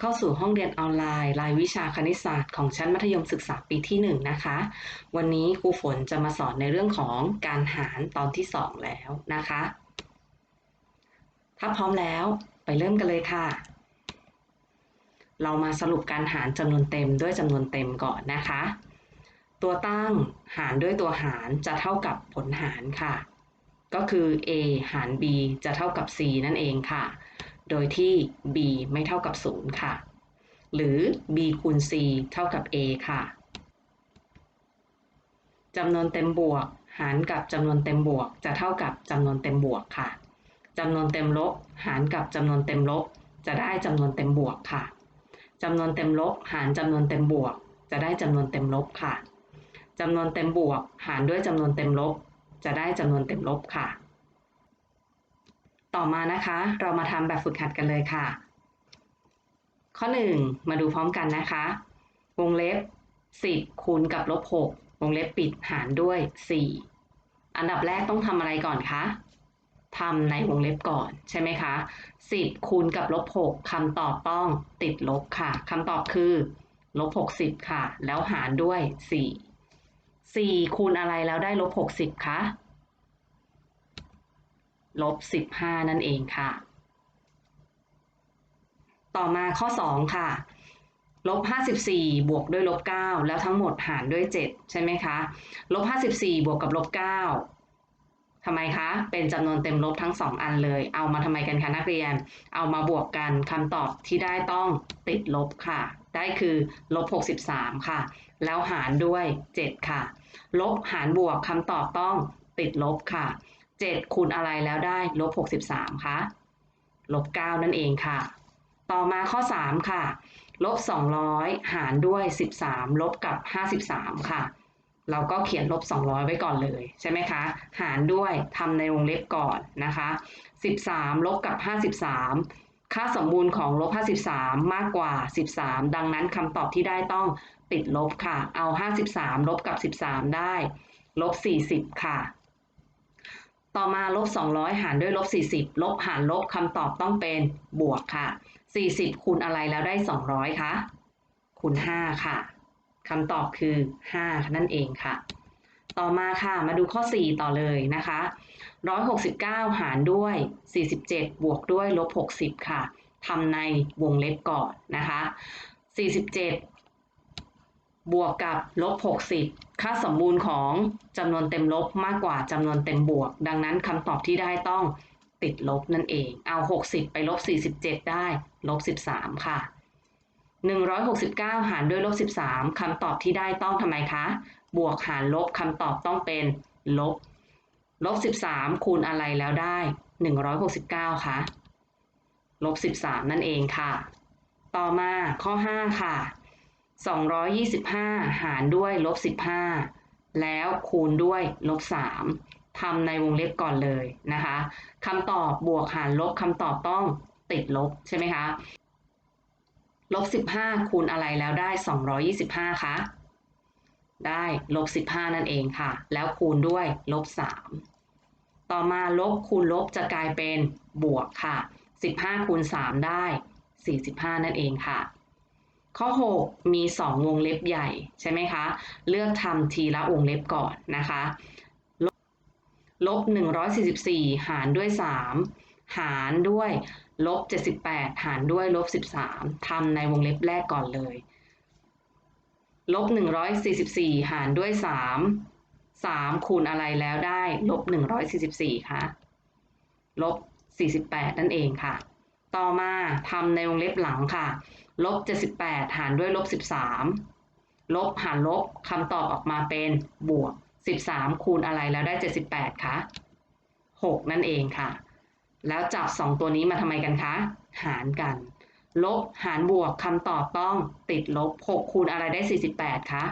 เข้าสู่ห้องเรียนออนไลน์ รายวิชาคณิตศาสตร์ของชั้นมัธยมศึกษาปีที่ 1 นะคะ วันนี้ครูฝนจะมาสอนในเรื่องของการหารตอนที่ 2 แล้วนะคะ ถ้าพร้อมแล้วไปเริ่มกันเลยค่ะ เรามาสรุปการหารจำนวนเต็มด้วยจำนวนเต็มก่อนนะคะ ตัวตั้งหารด้วยตัวหารจะเท่ากับผลหารค่ะ ก็คือ a หาร b จะเท่ากับ c นั่นเองค่ะ โดยที่ b ไม่เท่ากับ 0 ค่ะ หรือ b คูณ c เท่ากับ a ค่ะจำนวนเต็มบวก หารกับจำนวนเต็มบวก จะเท่ากับจำนวนเต็มบวกค่ะจำนวนเต็มลบ หารกับจำนวนเต็มลบ จะได้จำนวนเต็มบวกค่ะจำนวนเต็มลบ หารจำนวนเต็มบวก จะได้จำนวนเต็มลบค่ะจำนวนเต็มบวก หารด้วยจำนวนเต็มลบ จะได้จำนวนเต็มลบค่ะ ต่อมานะคะ เรามาทำแบบฝึกหัดกันเลยค่ะ ข้อ 1 มาดูพร้อมกันนะคะ วงเล็บ 10 คูณกับลบ 6 วงเล็บปิดหารด้วย 4 อันดับแรกต้องทำอะไรก่อนคะทำในวงเล็บก่อนใช่ไหมคะ 10 คูณกับลบ 6คำตอบต้องติดลบค่ะคำตอบคือลบ 60 ค่ะ แล้วหารด้วย 4 4 คูณอะไรแล้วได้ลบ 60คะ ลบ 15 นั่นเองค่ะ ต่อมาข้อ 2 ค่ะ ลบ 54 บวกด้วยลบ 9 แล้วทั้งหมดหารด้วย 7 ใช่ไหมคะ ลบ 54 บวกกับลบ 9ทำไมคะ เป็นจำนวนเต็มลบทั้ง 2 อันเลย เอามาทำไมกันคะนักเรียน เอามาบวกกันคำตอบที่ได้ต้องติดลบค่ะ ได้คือลบ 63 ค่ะ แล้วหารด้วย 7 ค่ะ ลบหารบวกคำตอบต้องติดลบค่ะ 7คูณอะไรแล้วได้ลบ63คะลบ9นั่นเองค่ะ ต่อมาข้อ 3 ค่ะ ลบ 200 หารด้วย 13 ลบกับ 53 ค่ะ เราก็เขียนลบ 200 ไว้ก่อนเลยใช่ไหมคะ หารด้วยทำในวงเล็บก่อนนะคะ 13 ลบกับ 53 ค่าสมบูรณ์ของลบ 53 มากกว่า 13 ดังนั้นคำตอบที่ได้ต้องติดลบค่ะ เอา 53 ลบกับ 13 ได้ ลบ 40 ค่ะ ต่อมาลบ 200 หารด้วยลบ 40 ลบหารลบคำตอบต้องเป็นบวกค่ะ 40 คูณอะไรแล้วได้ 200 คะคูณ 5 ค่ะคำตอบคือ 5 นั่นเองค่ะ ต่อมาค่ะ มาดูข้อ 4 ต่อเลยนะคะ 169 หารด้วย 47 บวกด้วยลบ 60 ค่ะทำในวงเล็บก่อนนะคะ 47 บวกกับลบ 60 ค่าสมบูรณ์ของจำนวนเต็มลบมากกว่าจำนวนเต็มบวก ดังนั้นคำตอบที่ได้ต้องติดลบนั่นเอง เอา 60 ไปลบ 47 ได้ลบ 13 ค่ะ 169 หารด้วยลบ 13คำตอบที่ได้ต้องทำไมคะ บวกหารลบคำตอบต้องเป็นลบ ลบ 13 คูณอะไรแล้วได้ 169 ค่ะ ลบ 13 นั่นเองค่ะ ต่อมาข้อ 5 ค่ะ 225 หารด้วยลบ 15 แล้วคูณด้วยลบ 3ทำในวงเล็บก่อนเลยนะคะคำตอบบวกหารลบคำตอบต้องติดลบใช่ไหมคะลบ 15 คูณอะไรแล้วได้ 225คะได้ลบ 15 นั่นเองค่ะ แล้วคูณด้วยลบ 3 ต่อมาลบคูณลบจะกลายเป็นบวกค่ะ 15 คูณ 3 ได้ 45 นั่นเองค่ะ ข้อ 6 มี 2 วงเล็บใหญ่ใช่ไหมคะ เลือกทำทีละวงเล็บก่อนนะคะลบ144 หารด้วย 3 หารด้วยลบ78 หารด้วยลบ13ทำในวงเล็บแรกก่อนเลยลบ144 หารด้วย 3 3 คูณอะไรแล้วได้ลบ144คะลบ48 นั่นเองค่ะ ต่อมาทำในวงเล็บหลังค่ะ ลบ 78 หารด้วยลบ 13 ลบหารลบคำตอบออกมาเป็นบวก 13 คูณอะไรแล้วได้ 78คะ6 นั่นเองค่ะ แล้วจับ 2 ตัวนี้มาทำไมกันคะ หารกัน ลบหารบวกคำตอบต้องติดลบ 6 คูณอะไรได้ 48 คะ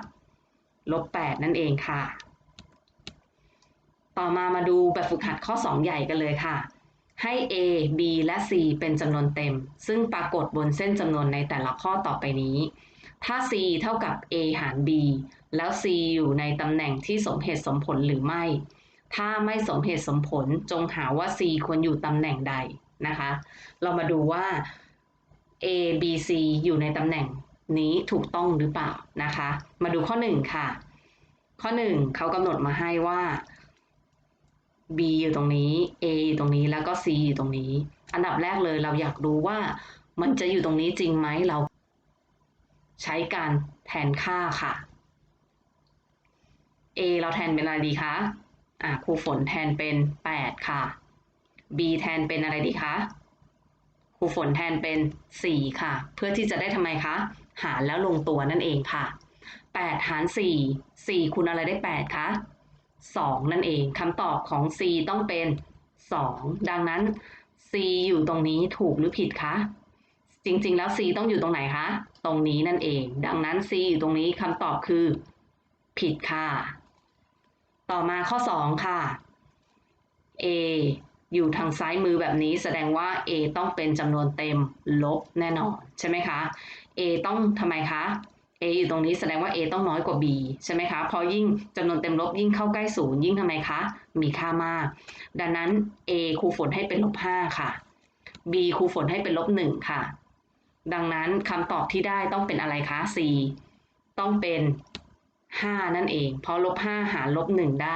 ลบ 8 นั่นเองค่ะ ต่อมามาดูแบบฝึกหัดข้อ 2 ใหญ่กันเลยค่ะ ให้ a b และ c เป็นจำนวนเต็ม ซึ่งปรากฏบนเส้นจำนวนในแต่ละข้อต่อไปนี้ ถ้า c เท่ากับ a หาร b แล้ว c อยู่ในตำแหน่งที่สมเหตุสมผลหรือไม่ ถ้าไม่สมเหตุสมผลจงหาว่า c ควรอยู่ตำแหน่งใดนะคะ เรามาดูว่า A B C อยู่ในตำแหน่งนี้ถูกต้องหรือเปล่านะคะ มาดูข้อ 1 ค่ะ ข้อ 1เขากำหนดมาให้ว่า B อยู่ตรงนี้ A อยู่ตรงนี้แล้วก็ C อยู่ตรงนี้ อันดับแรกเลยเราอยากรู้ว่ามันจะอยู่ตรงนี้จริงไหมเรา ใช้การแทนค่าค่ะ A เราแทนเป็นอะไรดีคะอะครูฝนแทนเป็น 8 ค่ะ B แทนเป็นอะไรดีคะครูฝนแทนเป็น 4 ค่ะ เพื่อที่จะได้ทำไมคะหารแล้วลงตัวนั่นเองค่ะ 8 หาร 4 4คูณอะไรได้ 8 คะ 2 นั่นเองคำตอบของ C ต้องเป็น 2 ดังนั้น C อยู่ตรงนี้ถูกหรือผิดคะ จริง ๆ แล้ว C ต้องอยู่ตรงไหนคะ ตรงนี้นั่นเอง ดังนั้น C อยู่ตรงนี้คำตอบคือ ผิดค่ะ ต่อมาข้อ 2 ค่ะ A อยู่ทางซ้ายมือแบบนี้แสดงว่า A ต้องเป็นจำนวนเต็มลบแน่นอน ใช่ไหมคะ A ต้องทำไมคะ A อยู่ตรงนี้แสดงว่า A ต้องน้อยกว่า B ใช่ไหมคะเพราะยิ่งจำนวนเต็มลบยิ่งเข้าใกล้ศูนย์ยิ่งทำไมคะ มีค่ามาก ดังนั้น A ครูฝนให้เป็นลบ5ค่ะ B ครูฝนให้เป็นลบ1ค่ะ ดังนั้นคำตอบที่ได้ต้องเป็นอะไรคะ C ต้องเป็น 5 นั่นเอง เพราะลบ5หารลบ1ได้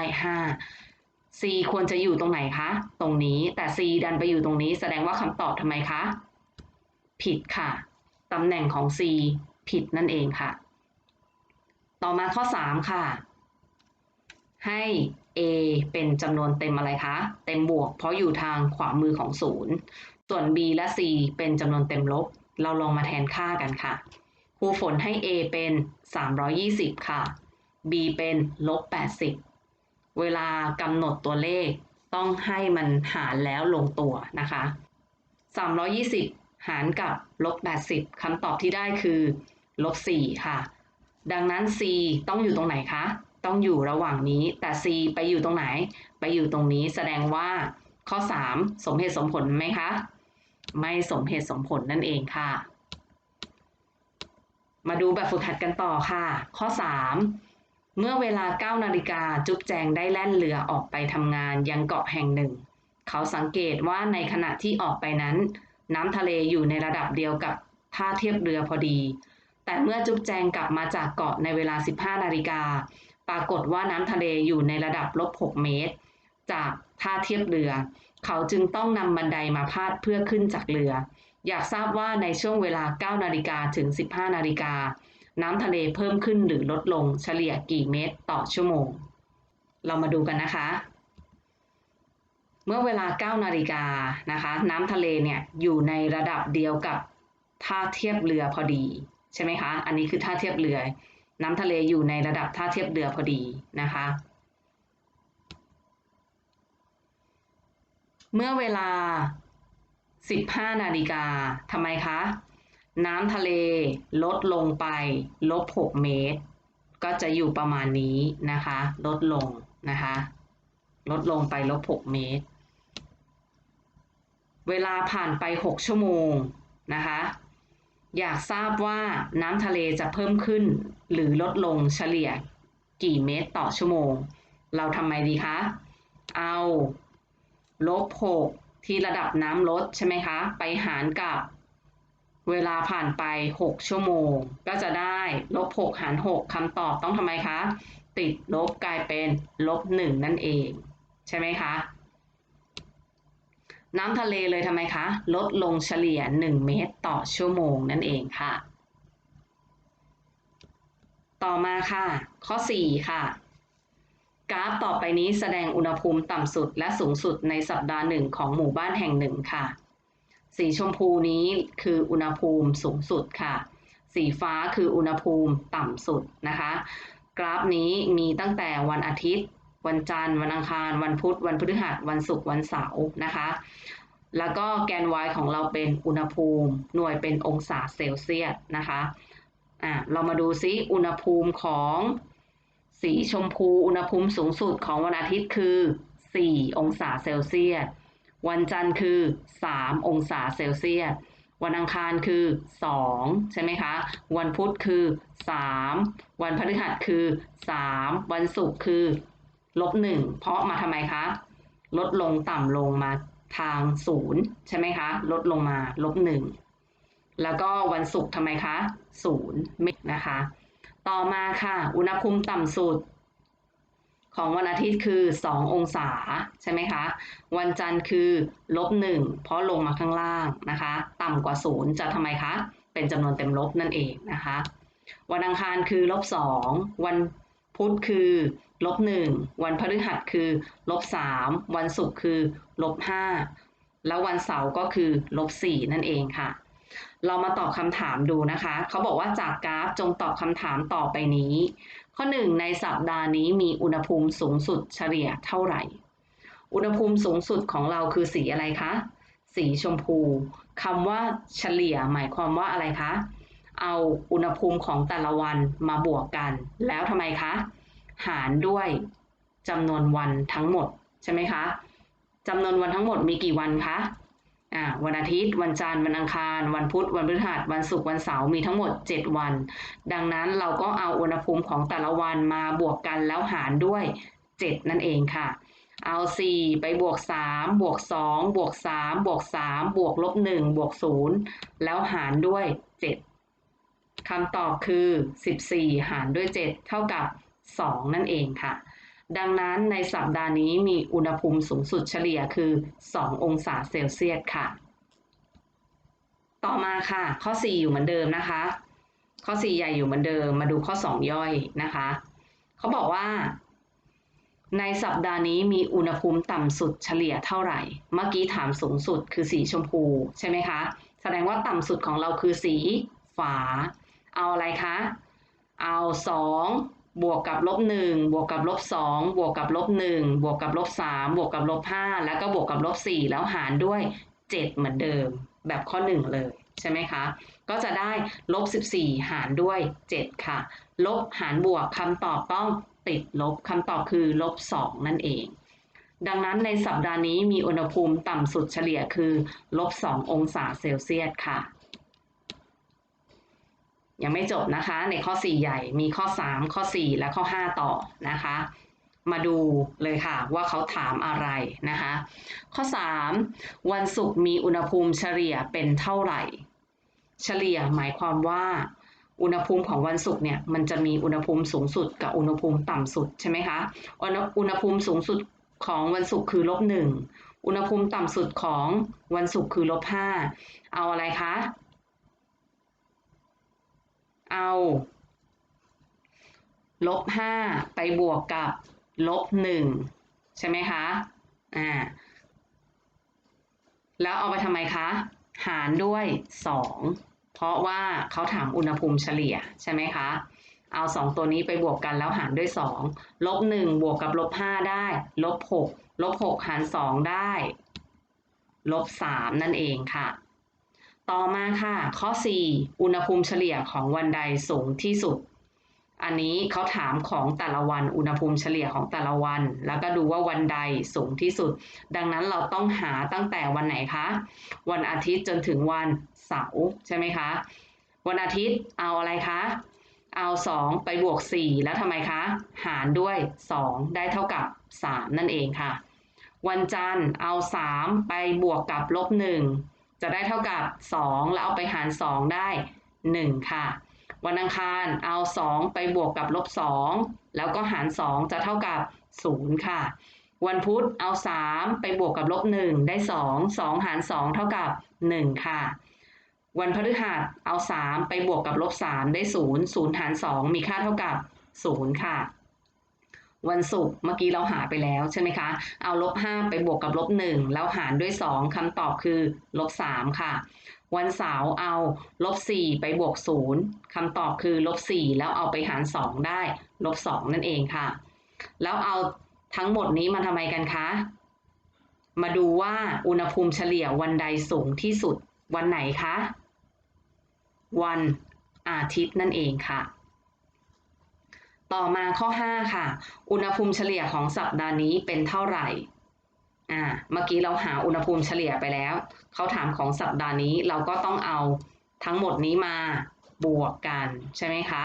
5 C ควรจะอยู่ตรงไหนคะ ตรงนี้ แต่ C ดันไปอยู่ตรงนี้ แสดงว่าคำตอบทำไมคะ ผิดค่ะ ตำแหน่งของ C ผิดนั่นเองค่ะ ต่อมาข้อ 3 ค่ะ ให้ A เป็นจำนวนเต็มอะไรคะ เต็มบวก เพราะอยู่ทางขวามือของศูนย์ส่วน B และ C เป็นจำนวนเต็มลบ เราลองมาแทนค่ากันค่ะครูฝนให้ A เป็น 320 ค่ะ B เป็นลบ 80 เวลากำหนดตัวเลขต้องให้มันหารแล้วลงตัวนะคะ 320 หารกับลบ80คำตอบที่ได้คือลบ4ค่ะ ดังนั้น C ต้องอยู่ตรงไหนคะ ต้องอยู่ระหว่างนี้ แต่ C ไปอยู่ตรงไหน ไปอยู่ตรงนี้แสดงว่าข้อ 3 สมเหตุสมผลไหมคะ ไม่สมเหตุสมผลนั่นเองค่ะ มาดูแบบฝึกหัดกันต่อค่ะ ข้อ 3 เมื่อเวลา 9 นาฬิกาจุ๊บแจงได้แล่นเรือออกไปทำงานยังเกาะแห่งหนึ่ง เขาสังเกตว่าในขณะที่ออกไปนั้น น้ำทะเลอยู่ในระดับเดียวกับท่าเทียบเรือพอดี แต่เมื่อจุ๊บแจงกลับมาจากเกาะในเวลา 15 นาฬิกา ปรากฏว่าน้ำทะเลอยู่ในระดับลบ 6 เมตร จากท่าเทียบเรือ เขาจึงต้องนำบันไดมาพาดเพื่อขึ้นจากเรือ อยากทราบว่าในช่วงเวลา 9 นาฬิกาถึง 15 นาฬิกา น้ำทะเลเพิ่มขึ้นหรือลดลงเฉลี่ยกี่เมตรต่อชั่วโมง เรามาดูกันนะคะ เมื่อเวลา 9 นาฬิกานะคะ น้ำทะเลเนี่ยอยู่ในระดับเดียวกับท่าเทียบเรือพอดีใช่ไหมคะ อันนี้คือท่าเทียบเรือ น้ำทะเลอยู่ในระดับท่าเทียบเรือพอดีนะคะ เมื่อเวลา 15 นาฬิกาทำไมคะ น้ำทะเลลดลงไปลบ 6 เมตร ก็จะอยู่ประมาณนี้นะคะ ลดลงนะคะ ลดลงไปลบ 6 เมตร เวลาผ่านไป 6 ชั่วโมงนะคะ อยากทราบว่าน้ำทะเลจะเพิ่มขึ้น หรือลดลงเฉลี่ยกี่เมตรต่อชั่วโมง เราทำไมดีคะ เอาลบ 6 ที่ระดับน้ำลดใช่ไหมคะ ไปหารกับเวลาผ่านไป 6 ชั่วโมง ก็จะได้ลบ 6 หาร 6คำตอบต้องทำไมคะ ติดลบกลายเป็นลบ 1 นั่นเอง ใช่ไหมคะ น้ำทะเลเลยทำไมคะ ลดลงเฉลี่ย 1 เมตรต่อชั่วโมงนั่นเองค่ะ ต่อมาค่ะ ข้อ 4 ค่ะ กราฟต่อไปนี้แสดงอุณหภูมิต่ำสุดและสูงสุดในสัปดาห์หนึ่งของหมู่บ้านแห่งหนึ่งค่ะ สีชมพูนี้คืออุณหภูมิสูงสุดค่ะ สีฟ้าคืออุณหภูมิต่ำสุดนะคะ กราฟนี้มีตั้งแต่วันอาทิตย์ วันจันทร์วันอังคาร วันพุธ วันพฤหัส วันศุกร์วันเสาร์นะคะ แล้วก็แกน y ของเราเป็นอุณหภูมิ หน่วยเป็นองศาเซลเซียสนะคะอะเรามาดูซิอุณหภูมิของสีชมพูอุณหภูมิสูงสุดของวันอาทิตย์คือ 4 องศาเซลเซียส วันจันทร์คือ 3 องศาเซลเซียส วันอังคารคือ 2 ใช่ไหมคะ วันพุธคือ 3 วันพฤหัสคือ 3 วันศุกร์คือ ลบ1เพราะมาทำไมคะ ลดลงต่ำลงมาทางศูนย์ใช่ไหมคะ ลดลงมาลบ1แล้วก็วันศุกร์ทำไมคะศูนย์ไม่นะคะ ต่อมาค่ะ อุณหภูมิต่ำสุด ของวันอาทิตย์คือ 2 องศาใช่ไหมคะ วันจันทร์คือลบหนึ่งเพราะลงมาข้างล่างนะคะ ต่ำกว่าศูนย์จะทำไมคะ เป็นจำนวนเต็มลบนั่นเองนะคะ วันอังคารคือลบสองวันพุธคือ ลบหนึ่งวันพฤหัสคือลบสามวันศุกร์คือลบห้าแล้ววันเสาร์ก็คือลบสี่นั่นเองค่ะ เรามาตอบคำถามดูนะคะ เขาบอกว่าจากกราฟจงตอบคำถามต่อไปนี้ ข้อ 1 ในสัปดาห์นี้มีอุณหภูมิสูงสุดเฉลี่ยเท่าไหร่ อุณหภูมิสูงสุดของเราคือสีอะไรคะ สีชมพูคำว่าเฉลี่ยหมายความว่าอะไรคะ เอาอุณหภูมิของแต่ละวันมาบวกกัน แล้วทำไมคะ หารด้วยจำนวนวันทั้งหมดใช่ไหมคะจำนวนวันทั้งหมดมีกี่วันคะอ่าวันอาทิตย์ วันจันทร์วันอังคาร วันพุธ วันพฤหัสวันศุกร์วันเสาร์มีทั้งหมด 7 วัน ดังนั้นเราก็เอาอุณหภูมิของแต่ละวันมาบวกกันแล้วหารด้วย 7 นั่นเองค่ะ เอา 4 ไปบวก 3 บวก 2 บวก 3 บวก 3 บวกลบ 1 บวก 0 แล้วหารด้วย 7คำตอบคือ 14 หารด้วย 7 เท่ากับ 2 นั่นเองค่ะ ดังนั้นในสัปดาห์นี้มีอุณหภูมิสูงสุดเฉลี่ยคือ 2 องศาเซลเซียสค่ะ ต่อมาค่ะ ข้อ 4 อยู่เหมือนเดิมนะคะ ข้อ 4 ใหญ่อยู่เหมือนเดิม มาดูข้อ 2 ย่อยนะคะ เขาบอกว่า ในสัปดาห์นี้มีอุณหภูมิต่ำสุดเฉลี่ยเท่าไหร่ เมื่อกี้ถามสูงสุดคือสีชมพูใช่ไหมคะ แสดงว่าต่ำสุดของเราคือสีฝาเอาอะไรคะ เอา 2 บวกกับลบ1บวกกับลบ2บวกกับลบ1บวกกับลบ3บวกกับลบ5แล้วก็บวกกับลบ4แล้วหารด้วย7เหมือนเดิม แบบข้อ1เลยใช่ไหมคะ ก็จะได้ลบ14หารด้วย7ค่ะ ลบหารบวกคำตอบต้องติดลบคำตอบคือลบ2นั่นเอง ดังนั้นในสัปดาห์นี้มีอุณหภูมิต่ำสุดเฉลี่ยคือลบ2องศาเซลเซียสค่ะ ยังไม่จบนะคะ ในข้อ 4 ใหญ่มีข้อ 3 ข้อ 4 และข้อ 5 ต่อนะคะ มาดูเลยค่ะว่าเขาถามอะไรนะคะ ข้อ 3 วันศุกร์มีอุณหภูมิเฉลี่ยเป็นเท่าไหร่ เฉลี่ยหมายความว่าอุณหภูมิของวันศุกร์เนี่ยมันจะมีอุณหภูมิสูงสุดกับอุณหภูมิต่ำสุดใช่ไหมคะอุณอุณหภูมิสูงสุดของวันศุกร์คือลบหนึ่งอุณหภูมิต่ำสุดของวันศุกร์คือลบห้าเอาอะไรคะ เอาลบห้าไปบวกกับลบหนึ่งใช่ไหมคะอ่าแล้วเอาไปทำไมคะ หารด้วยสองเพราะว่าเขาถามอุณหภูมิเฉลี่ยใช่ไหมคะ เอาสองตัวนี้ไปบวกกันแล้วหารด้วยสองลบหนึ่งบวกกับลบห้าได้ ลบหกลบหกหารสองได้ ลบสามนั่นเองค่ะ ต่อมาค่ะ ข้อ 4 อุณหภูมิเฉลี่ยของวันใดสูงที่สุด อันนี้เขาถามของแต่ละวันอุณหภูมิเฉลี่ยของแต่ละวัน แล้วก็ดูว่าวันใดสูงที่สุด ดังนั้นเราต้องหาตั้งแต่วันไหนคะ วันอาทิตย์จนถึงวันเสาร์ใช่ไหมคะ วันอาทิตย์เอาอะไรคะเอา 2 ไปบวก 4 แล้วทำไมคะ หารด้วย 2 ได้เท่ากับ 3 นั่นเองค่ะ วันจันทร์เอา 3 ไปบวกกับลบ1 จะได้เท่ากับ 2 แล้วเอาไปหาร 2 ได้ 1 ค่ะ วันอังคารเอา 2 ไปบวกกับลบ 2 แล้วก็หาร 2 จะเท่ากับ 0 ค่ะ วันพุธเอา 3 ไปบวกกับลบ 1 ได้ 2 2 หาร 2 เท่ากับ 1 ค่ะ วันพฤหัสเอา 3 ไปบวกกับลบ 3 ได้ 0 0 หาร 2 มีค่าเท่ากับ 0 ค่ะ วันศุกร์เมื่อกี้เราหาไปแล้วใช่ไหมคะ เอาลบ5ไปบวกกับลบ1แล้วหารด้วย2คำตอบคือลบ3ค่ะ วันเสาร์เอาลบ4ไปบวก0คำตอบคือลบ4แล้วเอาไปหาร2ได้ลบ2นั่นเองค่ะ แล้วเอาทั้งหมดนี้มาทำไมกันคะ มาดูว่าอุณหภูมิเฉลี่ยวันใดสูงที่สุดวันไหนคะ วันอาทิตย์นั่นเองค่ะ ต่อมาข้อ 5 ค่ะ อุณหภูมิเฉลี่ยของสัปดาห์นี้เป็นเท่าไหร่ อ่า เมื่อกี้เราหาอุณหภูมิเฉลี่ยไปแล้ว เขาถามของสัปดาห์นี้เราก็ต้องเอาทั้งหมดนี้มาบวกกันใช่ไหมคะ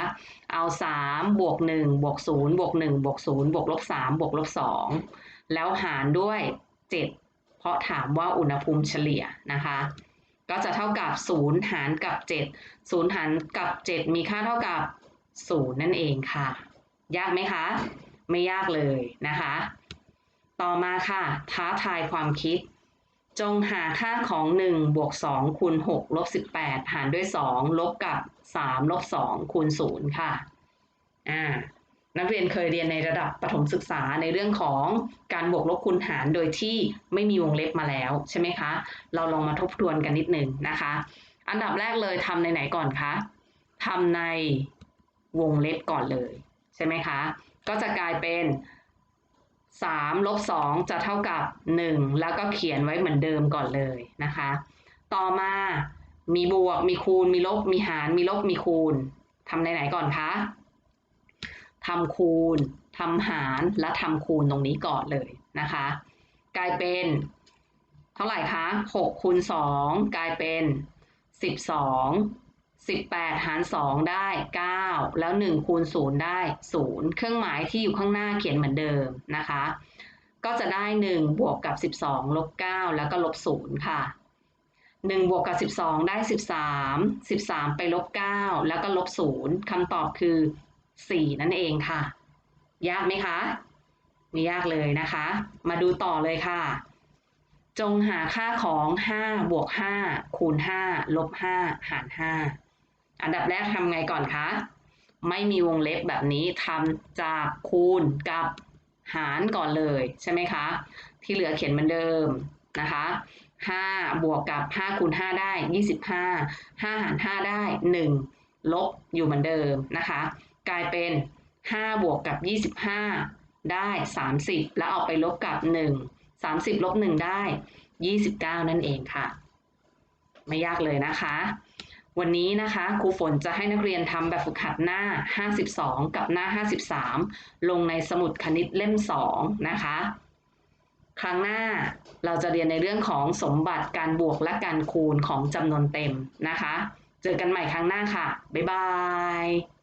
เอา 3 บวก 1 บวก 0 บวก 1 บวก 0 บวกลบ 3 บวกลบ 2 แล้วหารด้วย 7 เพราะถามว่าอุณหภูมิเฉลี่ยนะคะ ก็จะเท่ากับ 0 หารกับ 7 0 หารกับ 7 มีค่าเท่ากับ 0 นั่นเองค่ะ ยากไหมคะ ไม่ยากเลยนะคะ ต่อมาค่ะ ท้าทายความคิด จงหาค่าของ 1 บวก 2 คูณ 6 ลบ 18 หารด้วย 2 ลบกับ 3 ลบ 2 คูณ 0 ค่ะ อ่า นักเรียนเคยเรียนในระดับประถมศึกษาในเรื่องของการบวกลบคูณหารโดยที่ไม่มีวงเล็บมาแล้วใช่ไหมคะ เราลองมาทบทวนกันนิดหนึ่งนะคะ อันดับแรกเลยทำในไหนก่อนคะทำในวงเล็บก่อนเลย ใช่ไหมคะ ก็จะกลายเป็น3ลบ2จะเท่ากับ 1 แล้วก็เขียนไว้เหมือนเดิมก่อนเลยนะคะ ต่อมามีบวก มีคูณ มีลบ มีหาร มีลบ มีคูณทำในไหนก่อนคะทำคูณทำหารและทำคูณตรงนี้ก่อนเลยนะคะ กลายเป็น เท่าไหร่คะ6คูณ2กลายเป็น 12 18 หาร 2 ได้ 9 แล้ว 1 คูณ 0 ได้ 0 เครื่องหมายที่อยู่ข้างหน้าเขียนเหมือนเดิมนะคะ ก็จะได้ 1 บวกกับ 12 ลบ 9 แล้วก็ลบ 0 ค่ะ 1 บวกกับ 12 ได้ 13 13 ไปลบ 9 แล้วก็ลบ 0คำตอบคือ 4 นั่นเองค่ะ ยากไหมคะ ไม่ยากเลยนะคะ มาดูต่อเลยค่ะจงหาค่าของ 5 บวก 5 คูณ 5 ลบ 5 หาร 5 อันดับแรกทำไงก่อนคะ ไม่มีวงเล็บแบบนี้ทำจากคูณกับหารก่อนเลยใช่ไหมคะ ที่เหลือเขียนเหมือนเดิมนะคะ5บวกกับ5คูณ5ได้ 25 5หาร5ได้ 1 ลบอยู่เหมือนเดิมนะคะ กลายเป็น 5 บวกกับ 25 ได้ 30 แล้วเอาไปลบกับ 1 30 ลบ 1 ได้ 29 นั่นเองค่ะ ไม่ยากเลยนะคะ วันนี้นะคะครูฝนจะให้นักเรียนทำแบบฝึกหัดหน้า 52 กับหน้า 53 ลงในสมุดคณิตเล่ม 2 นะคะ ครั้งหน้าเราจะเรียนในเรื่องของสมบัติการบวกและการคูณของจำนวนเต็มนะคะ เจอกันใหม่ครั้งหน้าค่ะ บ๊ายบาย